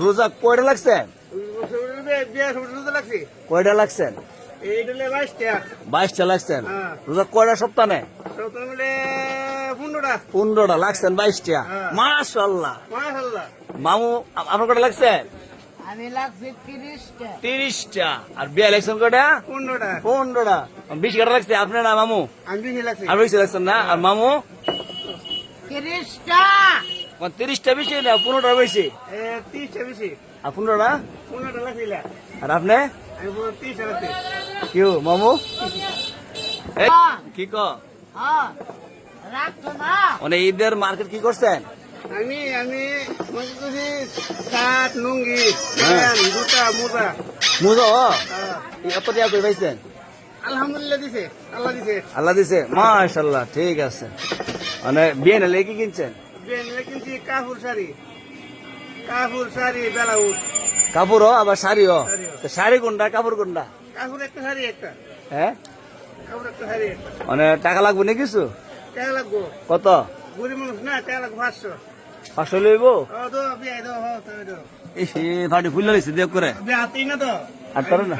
রোজা কয়টা লাগছেন কয়টা লাগছেন বাইশটা লাগছেন হ্যাঁ। রোজা কয়টা সপ্তাহ? নেই পনেরোটা। লাগছেন বাইশটা। হ্যাঁ। মাশাল্লাহ মাশাল্লাহ মামু আপনার কটা লাগছে? তিরিশটা। তিরিশটা। আর বিয়া লাগছেন কয়টা? পনেরোটা। পনেরোটা। বিশ কাটা লাগছে? আপনার না মামু? আমি লাগছে। লাগছেন না? আর মামু? তিরিশটা। তিরিশটা বেশি না পনেরোটা বেশি? এ, তিরিশটা বেশি। আর পনেরোটা? আর আপনি? কেউ মামু? হ্যাঁ। কি ক? হ্যাঁ মানে ঈদের মার্কেট কি করছেন? আমি আমি মনে শার্ট লুঙ্গি হ্যাঁ। জুতা মোজা। মুজো টাকা করে পাইছেন? আলহামদুলিল্লাহ দিছে আল্লাহ দিছে। আল্লাহ দিছে। মাশাল্লাহ ঠিক আছে। মানে বিয়ে নালে কি কিনছেন? কিনছি কাপুর শাড়ি। কাপুর শাড়ি কাপড়ও আবার শাড়িও। শাড়ি কোনটা কাপড় কোনটা? কাপুর একটা শাড়ি একটা। হ্যাঁ? কাপুর একটা শাড়ি একটা। মানে টাকা লাগবে না কিছু? টাকা লাগবো। কত? গরিব মানুষ না টাকা লাগবো পাঁচশো। পাঁচশো লইব? ফাটি ফুল দেখ করে। না তো? আর না?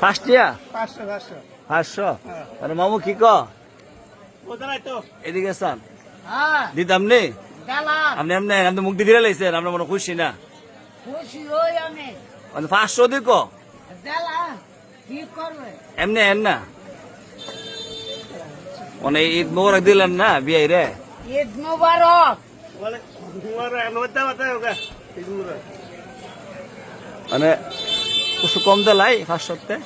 ফার্স্ট ইয়া পাঁচশো পাঁচশো পাঁচশো হ্যাঁ। মামু কি ক এদিকে চান হ্যাঁ। দিতাম নে। আপনি এমনি আপনি দিয়ে লাইছেন আপনার মনে খুশি না। খুশি হই মানে পাঁচশো দিক। গেলাম কি করবে? এমনি এন না। মানে ঈদ মোবারক দিলেন না বিয়ে রে? ঈদ মুবারক। মানে কিছু কম দিলাই পাঁচশোতে?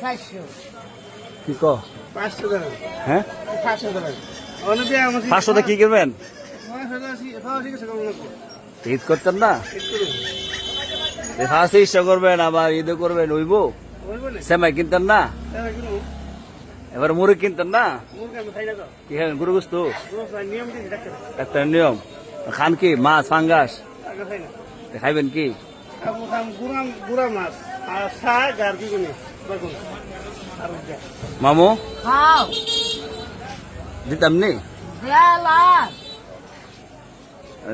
চারশো কি ক? হ্যাঁ? পাঁচশো টাকা। অন্য বিয়ে আমার পাঁচশোতে কি করবেন? ঈদ করতেন না? ফার্স্টে ইচ্ছা করবেন আবার করবেন ওইব সেমাই কিনতেন না? এবার মুড়ি কিনতেন না? মুরগি কি খাবেন গুরু গুস্তু ডাক্তার। একটা নিয়ম। খান কি? মাছ ফাঙ্গাস? খাইবেন কি? গুড়া মাছ। যা মামু? দিতাম নি?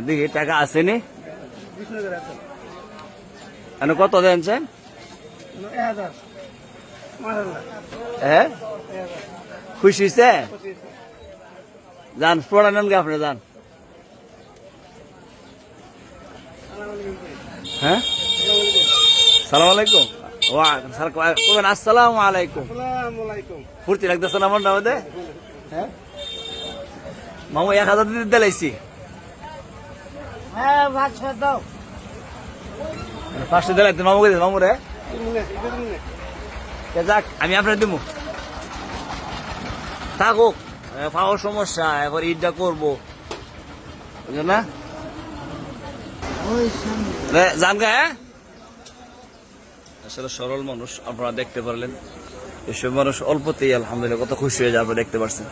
দেখি টাকা আসেনি আছে। মানে কত দেনছেন? হ্যাঁ খুশি হয়েছে যান পড়া গে আপনি যান। হ্যাঁ? সালাম আলাইকুম। ওয়া স্যার কবেন আসসালামু আলাইকুম। আলাইকুম ফুর্তি লাগতেছে না আমার নামে হ্যাঁ? মামু এক হাজার দিতে দিলাইছি হ্যাঁ বাচ্চা দাও। মামুকে দিন মামু রে। যাক আমি আপনার দিব থাকুক পাওয়ার সমস্যা এবার ঈদটা করব। বুঝলেন না? ওই রে, যান গা হ্যাঁ? আসলে সরল মানুষ, আপনারা দেখতে পারলেন। এসব মানুষ অল্পতেই, আলহামদুলিল্লাহ, কত খুশি হয়ে যাবে, দেখতে পারছেন।